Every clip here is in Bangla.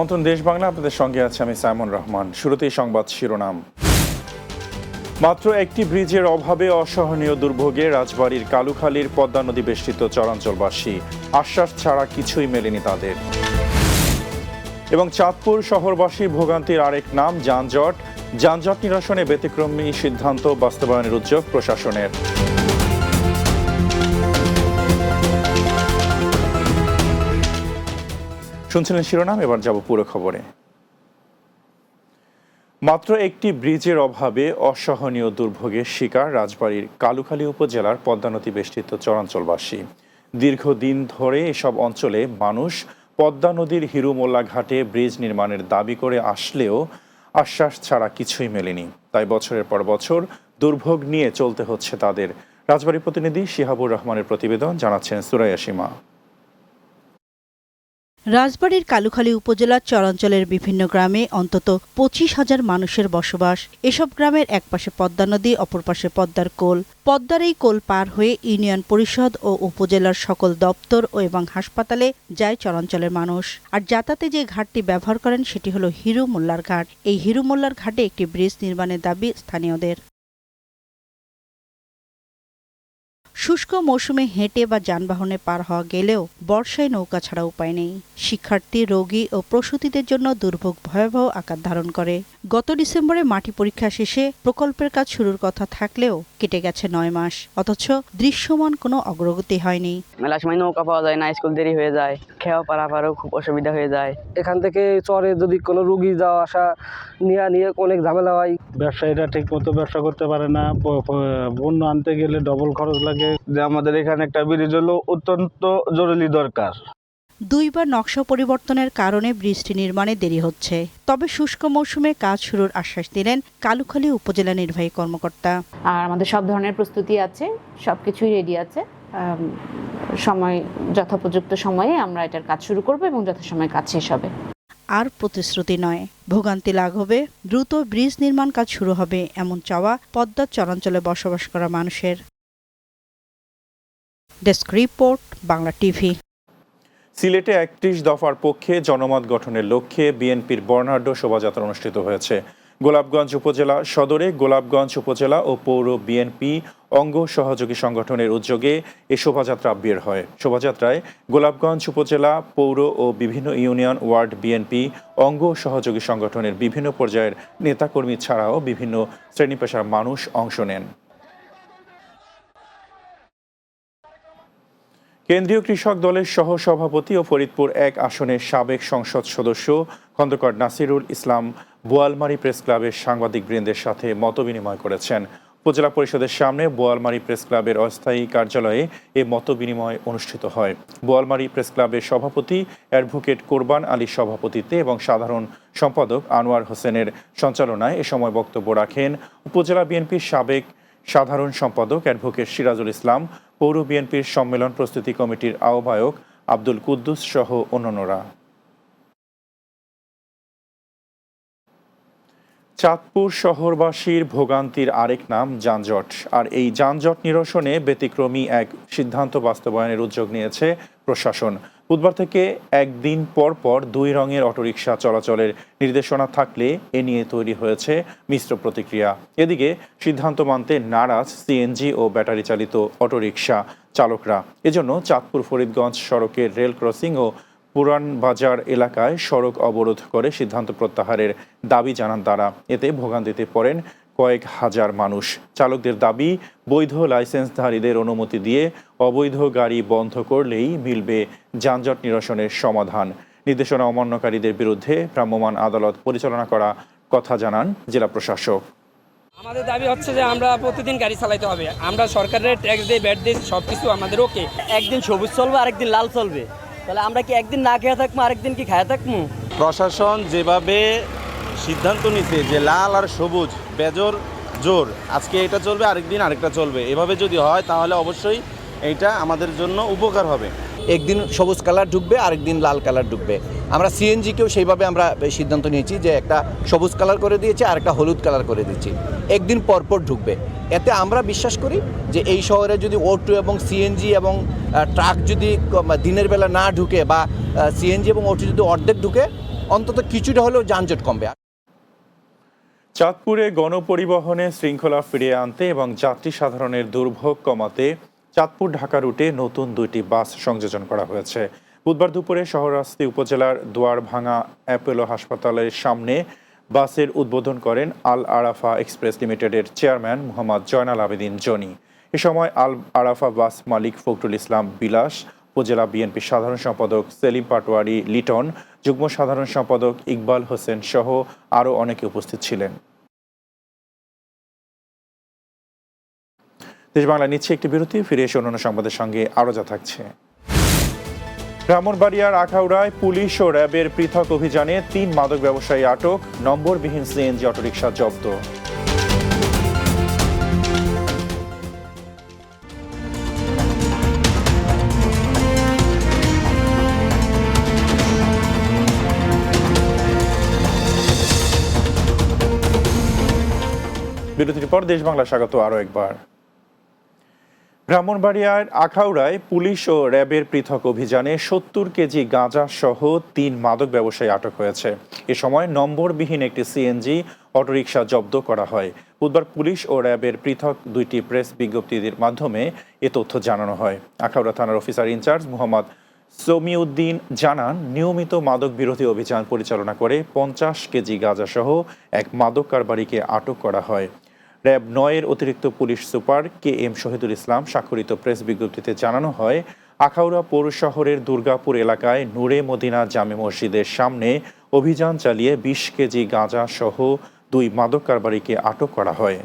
আমন্ত্রণ দেশ বাংলা, আপনাদের সঙ্গে আছে আমি সাইমন রহমান। শুরুতেই সংবাদ শিরোনাম। মাত্র একটি ব্রিজের অভাবে অসহনীয় দুর্ভোগে রাজবাড়ির কালুখালীর পদ্মা নদী বেষ্টিত চরাঞ্চলবাসী। আশ্বাস ছাড়া কিছুই মেলেনি তাদের। এবং চাঁদপুর শহরবাসী ভোগান্তির আরেক নাম, যানজট। যানজট নিরসনে ব্যতিক্রমী সিদ্ধান্ত বাস্তবায়নের উদ্যোগ প্রশাসনের। শুনছিলেন শিরোনাম, এবার যাব পুরো খবরে। মাত্র একটি ব্রিজের অভাবে অসহনীয় দুর্ভোগের শিকার রাজবাড়ীর কালুখালী উপজেলার পদ্মা নদী বেষ্টিত চরাঞ্চলবাসী। দীর্ঘদিন ধরে এসব অঞ্চলে মানুষ পদ্মা নদীর হিরুমোল্লা ঘাটে ব্রিজ নির্মাণের দাবি করে আসলেও আশ্বাস ছাড়া কিছুই মেলেনি। তাই বছরের পর বছর দুর্ভোগ নিয়ে চলতে হচ্ছে তাদের। রাজবাড়ী প্রতিনিধি শিহাবুর রহমানের প্রতিবেদন জানাচ্ছেন সুরাইয়া সীমা। রাজবাড়ীর কালুখালী উপজেলার চরাঞ্চলের বিভিন্ন গ্রামে অন্তত পঁচিশ হাজার মানুষের বসবাস। এসব গ্রামের একপাশে পদ্মা নদী, অপর পাশে পদ্মার কোল। পদ্মার এই কোল পার হয়ে ইউনিয়ন পরিষদ ও উপজেলার সকল দপ্তর ও এবং হাসপাতালে যায় চরাঞ্চলের মানুষ। আর যাতায়াতে যে ঘাটটি ব্যবহার করেন সেটি হলো হিরু মোল্লার ঘাট। এই হিরু মোল্লার ঘাটে একটি ব্রিজ নির্মাণের দাবি স্থানীয়দের। শুষ্ক মৌসুমে হেঁটে বা যানবাহনে পার হওয়া গেলেও বর্ষায় নৌকা ছাড়া উপায় নেই। শিক্ষার্থী, রোগী ও প্রসূতিদের জন্য দুর্ভোগ ভয়াবহ আকার ধারণ করে। গত ডিসেম্বরে মাটি পরীক্ষা শেষে প্রকল্পের কাজ শুরুর কথা থাকলেও কেটে গেছে নয় মাস, অথচ দৃশ্যমান কোনো অগ্রগতি হয়নি। মেলা সময় নৌকা পাওয়া যায় না, স্কুল দেরি হয়ে যায়। খেয়া পারাপারও খুব অসুবিধা হয়ে যায়। এখান থেকে চরে যদি কোনো রুগী যাওয়া আসা নিয়ে নিয়ে অনেক ঝামেলা হয়। ব্যবসায়ীরা ঠিক মতো ব্যবসা করতে পারে না। পণ্য আনতে গেলে ডবল খরচ লাগে। যে আমাদের এখানে একটা ব্রিজ হলো অত্যন্ত জরুরি দরকার। দুইবার নকশা পরিবর্তনের কারণে বৃষ্টি নির্মাণে দেরি হচ্ছে। তবে শুষ্ক মৌসুমে কাজ শুরুর আশ্বাস দিলেন কালুখালী উপজেলা নির্বাহী কর্মকর্তা। আর আমাদের সব ধরনের প্রস্তুতি আছে সব কিছুই রেডি আছে সময় যথোপযুক্ত সময়ে আমরা এটার কাজ শুরু করব এবং যথাসময়ে কাজ শেষ হবে। আর প্রতিশ্রুতি নয়। ভোগান্তি লাঘবে দ্রুত ব্রিজ নির্মাণ কাজ শুরু হবে এমন চাওয়া পদ্মার চরাঞ্চলে বসবাস করা মানুষের। Desk report Bangla TV. সিলেটে একত্রিশ দফার পক্ষে জনমত গঠনের লক্ষ্যে বিএনপির বর্ণাঢ্য শোভাযাত্রা অনুষ্ঠিত হয়েছে। গোলাপগঞ্জ উপজেলা সদরে গোলাপগঞ্জ উপজেলা ও পৌর বিএনপি অঙ্গ সহযোগী সংগঠনের উদ্যোগে এ শোভাযাত্রা বের হয়। শোভাযাত্রায় গোলাপগঞ্জ উপজেলা, পৌর ও বিভিন্ন ইউনিয়ন ওয়ার্ড বিএনপি, অঙ্গ সহযোগী সংগঠনের বিভিন্ন পর্যায়ের নেতাকর্মী ছাড়াও বিভিন্ন শ্রেণি পেশার মানুষ অংশ নেন। কেন্দ্রীয় কৃষক দলের সহ সভাপতি ও ফরিদপুর এক আসনের সাবেক সংসদ সদস্য খন্দকার নাসিরুল ইসলাম বোয়ালমারি প্রেস ক্লাবের সাংবাদিক বৃন্দের সাথে মতবিনিময় করেছেন। উপজেলা পরিষদের সামনে বোয়ালমারি প্রেস ক্লাবের অস্থায়ী কার্যালয়ে এ মতবিনিময় অনুষ্ঠিত হয়। বোয়ালমারি প্রেস ক্লাবের সভাপতি অ্যাডভোকেট কোরবান আলীর সভাপতিত্বে এবং সাধারণ সম্পাদক আনোয়ার হোসেনের সঞ্চালনায় এ সময় বক্তব্য রাখেন উপজেলা বিএনপির সাবেক সাধারণ সম্পাদক অ্যাডভোকেট সিরাজুল ইসলাম, পৌর বিএনপির সম্মেলন প্রস্তুতি কমিটির আহ্বায়ক আব্দুল কুদ্দুস সহ অন্যান্যরা। চাঁদপুর শহরবাসীর ভোগান্তির আরেক নাম যানজট। আর এই যানজট নিরসনে ব্যতিক্রমী এক সিদ্ধান্ত বাস্তবায়নের উদ্যোগ নিয়েছে প্রশাসন। বুধবার থেকে একদিন পর পর দুই রঙের অটোরিকশা চলাচলের নির্দেশনা থাকলে এ নিয়ে তৈরি হয়েছে মিশ্র প্রতিক্রিয়া। এদিকে সিদ্ধান্ত মানতে নারাজ সিএনজি ও ব্যাটারি চালিত অটোরিকশা চালকরা। এজন্য চাঁদপুর ফরিদগঞ্জ সড়কের রেল ক্রসিং ও পুরান বাজার এলাকায় সড়ক অবরোধ করে সিদ্ধান্ত প্রত্যাহারের দাবি জানান তারা। এতে ভোগান্তিতে পড়েন কয়েক হাজার মানুষ। চালকদের দাবি বৈধ লাইসেন্সধারীদের অনুমতি দিয়ে অবৈধ গাড়ি বন্ধ করলেই মিলবে যানজট নিরসনের সমাধান। নির্দেশনা অমান্যকারীদের বিরুদ্ধে ভ্রাম্যমাণ আদালত পরিচালনা করা কথা জানান জেলা প্রশাসক। আমাদের দাবি হচ্ছে যে আমরা প্রতিদিন গাড়ি চালাইতে হবে। আমরা সরকারের ট্যাক্স দিয়ে ব্যাট দিয়ে সব কিছু আমাদের ওকে। একদিন সবুজ চলবে আরেকদিন লাল চলবে। তাহলে আমরা কি একদিন না খেয়ে থাকব, আরেকদিন কি খায় থাকব? প্রশাসন যেভাবে সিদ্ধান্ত নিছে যে লাল আর সবুজ, বেজোর, জোর, আজকে এটা চলবে, আরেকদিন আরেকটা চলবে, এভাবে যদি হয় তাহলে অবশ্যই এটা আমাদের জন্য উপকার হবে। একদিন সবুজ কালার ঢুকবে, আরেকদিন লাল কালার ঢুকবে। আমরা সিএনজিকেও সেইভাবে আমরা সিদ্ধান্ত নিয়েছি যে একটা সবুজ কালার করে দিয়েছি, আর একটা হলুদ কালার করে দিচ্ছি একদিন পরপর ঢুকবে। এতে আমরা বিশ্বাস করি যে এই শহরে যদি ওটু এবং সিএনজি এবং ট্রাক যদি দিনের বেলা না ঢুকে বা সিএনজি এবং ওটু যদি অর্ধেক ঢুকে, অন্তত কিছুটা হলেও যানজট কমবে। চাঁদপুরে গণপরিবহনে শৃঙ্খলা ফিরিয়ে আনতে এবং যাত্রী সাধারণের দুর্ভোগ কমাতে চাঁদপুর ঢাকা রুটে নতুন দুইটি বাস সংযোজন করা হয়েছে। বুধবার দুপুরে শহরাস্তি উপজেলার দুয়ারভাঙা অ্যাপোলো হাসপাতালের সামনে বাসের উদ্বোধন করেন আল আরাফা এক্সপ্রেস লিমিটেডের চেয়ারম্যান মোহাম্মদ জয়নাল আবেদিন জনি। এ সময় আল আরাফা বাস মালিক ফখরুল ইসলাম বিলাস, উপজেলা বিএনপি সাধারণ সম্পাদক সেলিম পাটোয়ারি লিটন, যুগ্ম সাধারণ সম্পাদক ইকবাল হোসেন সহ আরও অনেকে উপস্থিত ছিলেন। দেশ বাংলা নিচ্ছে একটি বিরতি, ফিরে এসে অন্যান্য সংবাদের সঙ্গে আরও যা থাকছে। ব্রাহ্মণবাড়িয়ার আখাউড়ায় পুলিশ ও র্যাবের পৃথক অভিযানে তিন মাদক ব্যবসায়ী আটক, নম্বরবিহীন সিএনজি অটোরিকশা জব্দ। বিরতির পর দেশ বাংলা স্বাগত আরও একবার। ব্রাহ্মণবাড়িয়ার আখাউড়ায় পুলিশ ও র্যাবের পৃথক অভিযানে সত্তর কেজি গাঁজা সহ তিন মাদক ব্যবসায়ী আটক হয়েছে। এ সময় নম্বরবিহীন একটি সিএনজি অটোরিকশা জব্দ করা হয়। বুধবার পুলিশ ও র্যাবের পৃথক দুইটি প্রেস বিজ্ঞপ্তির মাধ্যমে এ তথ্য জানানো হয়। আখাউড়া থানার অফিসার ইনচার্জ মোহাম্মদ সমিউদ্দিন জানান, নিয়মিত মাদক বিরোধী অভিযান পরিচালনা করে পঞ্চাশ কেজি গাঁজা সহ এক মাদক কারবারিকে আটক করা হয়। র্যাব নয়ের অতিরিক্ত police super K M Shahidul Islam স্বাক্ষরিত প্রেস বিজ্ঞপ্তিতে জানানো হয়, আখাউড়া পৌর শহরের দুর্গাপুর এলাকায় নূরে মদিনা জামে মসজিদের সামনে অভিযান চালিয়ে বিশ কেজি গাঁজা সহ দুই মাদক কারবারিকে আটক করা হয়।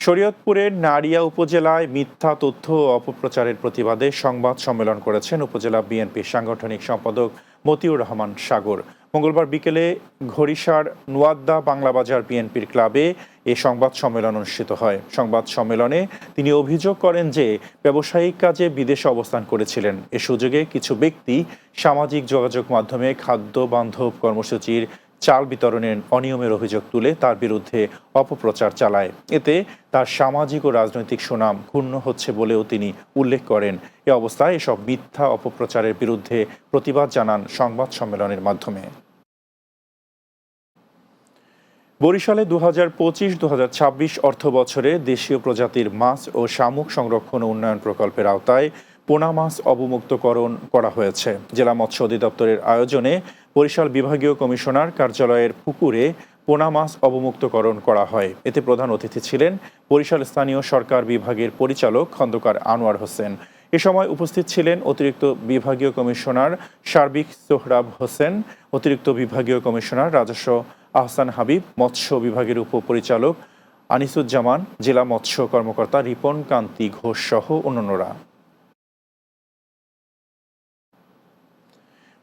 শরীয়তপুরের নারিয়া উপজেলায় মিথ্যা তথ্য অপপ্রচারের প্রতিবাদে সংবাদ সম্মেলন করেছেন উপজেলা বিএনপির সাংগঠনিক সম্পাদক মতিউর রহমান সাগর। মঙ্গলবার বিকেলে ঘড়িসার নোয়াদ্দা বাংলাবাজার বিএনপির ক্লাবে এ সংবাদ সম্মেলন অনুষ্ঠিত হয়। সংবাদ সম্মেলনে তিনি অভিযোগ করেন যে, ব্যবসায়িক কাজে বিদেশে অবস্থান করেছিলেন। এ সুযোগে কিছু ব্যক্তি সামাজিক যোগাযোগ মাধ্যমে খাদ্য বান্ধব কর্মসূচির চাল বিতরণের অনিয়মের অভিযোগ তুলে তার বিরুদ্ধে অপপ্রচার চালায়। এতে তার সামাজিক ও রাজনৈতিক সুনাম ক্ষুণ্ণ হচ্ছে বলেও তিনি উল্লেখ করেন। এ অবস্থায় এসব মিথ্যা অপপ্রচারের বিরুদ্ধে প্রতিবাদ জানান সংবাদ সম্মেলনের মাধ্যমে। বরিশালে দু হাজার পঁচিশ দু হাজার ছাব্বিশ অর্থ বছরে দেশীয় প্রজাতির মাছ ও শামুক সংরক্ষণ উন্নয়ন প্রকল্পের আওতায় পোনা মাছ অবমুক্তকরণ করা হয়েছে। জেলা মৎস্য অধিদপ্তরের আয়োজনে বরিশাল বিভাগীয় কমিশনার কার্যালয়ের পুকুরে পোনা মাছ অবমুক্তকরণ করা হয়। এতে প্রধান অতিথি ছিলেন বরিশাল স্থানীয় সরকার বিভাগের পরিচালক খন্দকার আনোয়ার হোসেন। এ সময় উপস্থিত ছিলেন অতিরিক্ত বিভাগীয় কমিশনার সার্বিক সোহরাব হোসেন, অতিরিক্ত বিভাগীয় কমিশনার রাজস্ব আহসান হাবিব, মৎস্য বিভাগের উপপরিচালক আনিসুজ্জামান, জেলা মৎস্য কর্মকর্তা রিপন কান্তি ঘোষ সহ অন্যান্যরা।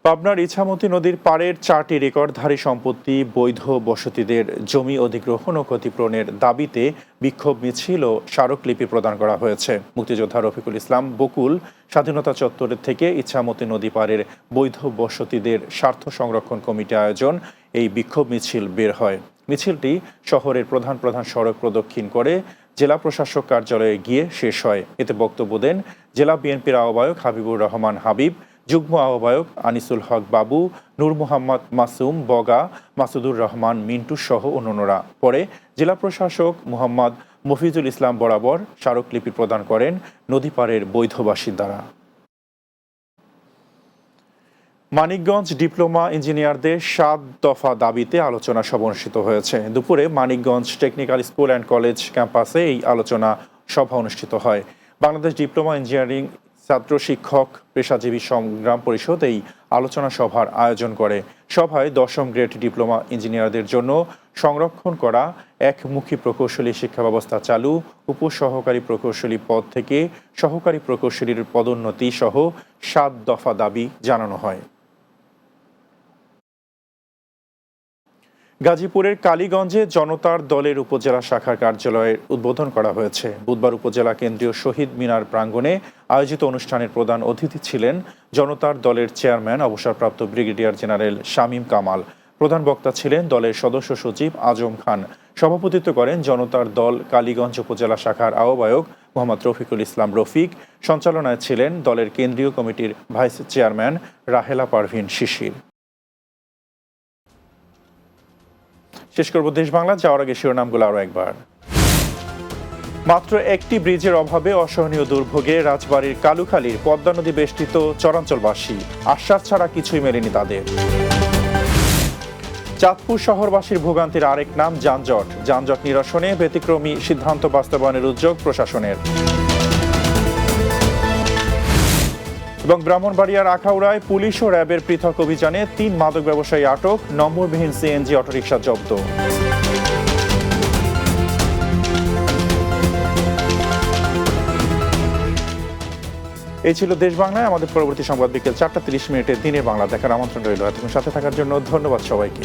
পাবনার ইছামতি নদীর পাড়ের চারটি রেকর্ডধারী সম্পত্তি বৈধ বসতিদের জমি অধিগ্রহণ ও ক্ষতিপূরণের দাবিতে বিক্ষোভ মিছিল ও স্মারকলিপি প্রদান করা হয়েছে। মুক্তিযোদ্ধা রফিকুল ইসলাম বকুল স্বাধীনতা চত্বরের থেকে ইছামতি নদী পাড়ের বৈধ বসতিদের স্বার্থ সংরক্ষণ কমিটি আয়োজন এই বিক্ষোভ মিছিল বের হয়। মিছিলটি শহরের প্রধান প্রধান সড়ক প্রদক্ষিণ করে জেলা প্রশাসক কার্যালয়ে গিয়ে শেষ হয়। এতে বক্তব্য দেন জেলা বিএনপির আহ্বায়ক হাবিবুর রহমান হাবিব যুগ্ম আহ্বায়ক আনিসুল হক বাবু, নূর মোহাম্মদ মাসুম বগা, মাসুদুর রহমান মিন্টু সহ অন্যান্যরা। পরে জেলা প্রশাসক মোহাম্মদ মফিজুল ইসলাম বরাবর স্মারকলিপি প্রদান করেন নদীপাড়ের বৈধ বাসিন্দারা। মানিকগঞ্জ ডিপ্লোমা ইঞ্জিনিয়ারদের সাত দফা দাবিতে আলোচনা সভা অনুষ্ঠিত হয়েছে। দুপুরে Manikganj technical school and college ক্যাম্পাসে এই আলোচনা সভা অনুষ্ঠিত হয়। বাংলাদেশ ডিপ্লোমা ইঞ্জিনিয়ারিং ছাত্র শিক্ষক, পেশাজীবী সংগ্রাম পরিষদ এই আলোচনা সভার আয়োজন করে। সভায় দশম গ্রেড ডিপ্লোমা ইঞ্জিনিয়ারদের জন্য সংরক্ষণ করা, একমুখী প্রকৌশলী শিক্ষা ব্যবস্থা চালু, উপসহকারী প্রকৌশলী পদ থেকে সহকারী প্রকৌশলীর পদোন্নতি সহ সাত দফা দাবি জানানো হয়। গাজীপুরের কালীগঞ্জে জনতার দলের উপজেলা শাখার কার্যালয়ের উদ্বোধন করা হয়েছে। বুধবার উপজেলা কেন্দ্রীয় শহীদ মিনার প্রাঙ্গণে আয়োজিত অনুষ্ঠানের প্রধান অতিথি ছিলেন জনতার দলের চেয়ারম্যান, অবসরপ্রাপ্ত ব্রিগেডিয়ার জেনারেল শামীম কামাল। প্রধান বক্তা ছিলেন দলের সদস্য সচিব আজম খান। সভাপতিত্ব করেন জনতার দল কালীগঞ্জ উপজেলা শাখার আহ্বায়ক মোহাম্মদ রফিকুল ইসলাম রফিক। সঞ্চালনায় ছিলেন দলের কেন্দ্রীয় কমিটির ভাইস চেয়ারম্যান রাহেলা পারভিন শিশির। শেষ করব দেশ বাংলা যাওয়ার আগে শিরোনামগুলো আরও একবার। মাত্র একটি ব্রিজের অভাবে অসহনীয় দুর্ভোগে রাজবাড়ির কালুখালীর পদ্মা নদী বেষ্টিত চরাঞ্চলবাসী, আশ্বাস ছাড়া কিছুই মেলেনি তাদের। চাঁদপুর শহরবাসীর ভোগান্তির আরেক নাম যানজট। যানজট নিরসনে ব্যতিক্রমী সিদ্ধান্ত বাস্তবায়নের উদ্যোগ প্রশাসনের। এবং ব্রাহ্মণবাড়িয়ার আখাউড়ায় পুলিশ ও র্যাবের পৃথক অভিযানে তিন মাদক ব্যবসায়ী আটক, নম্বরবিহীন সিএনজি অটোরিকশা জব্দ। এই ছিল দেশ বাংলায়। আমাদের পরবর্তী সংবাদ বিকেল চারটা তিরিশ মিনিটে দিনের বাংলা দেখার আমন্ত্রণ রইল। এতক্ষণ সাথে থাকার জন্য ধন্যবাদ সবাইকে।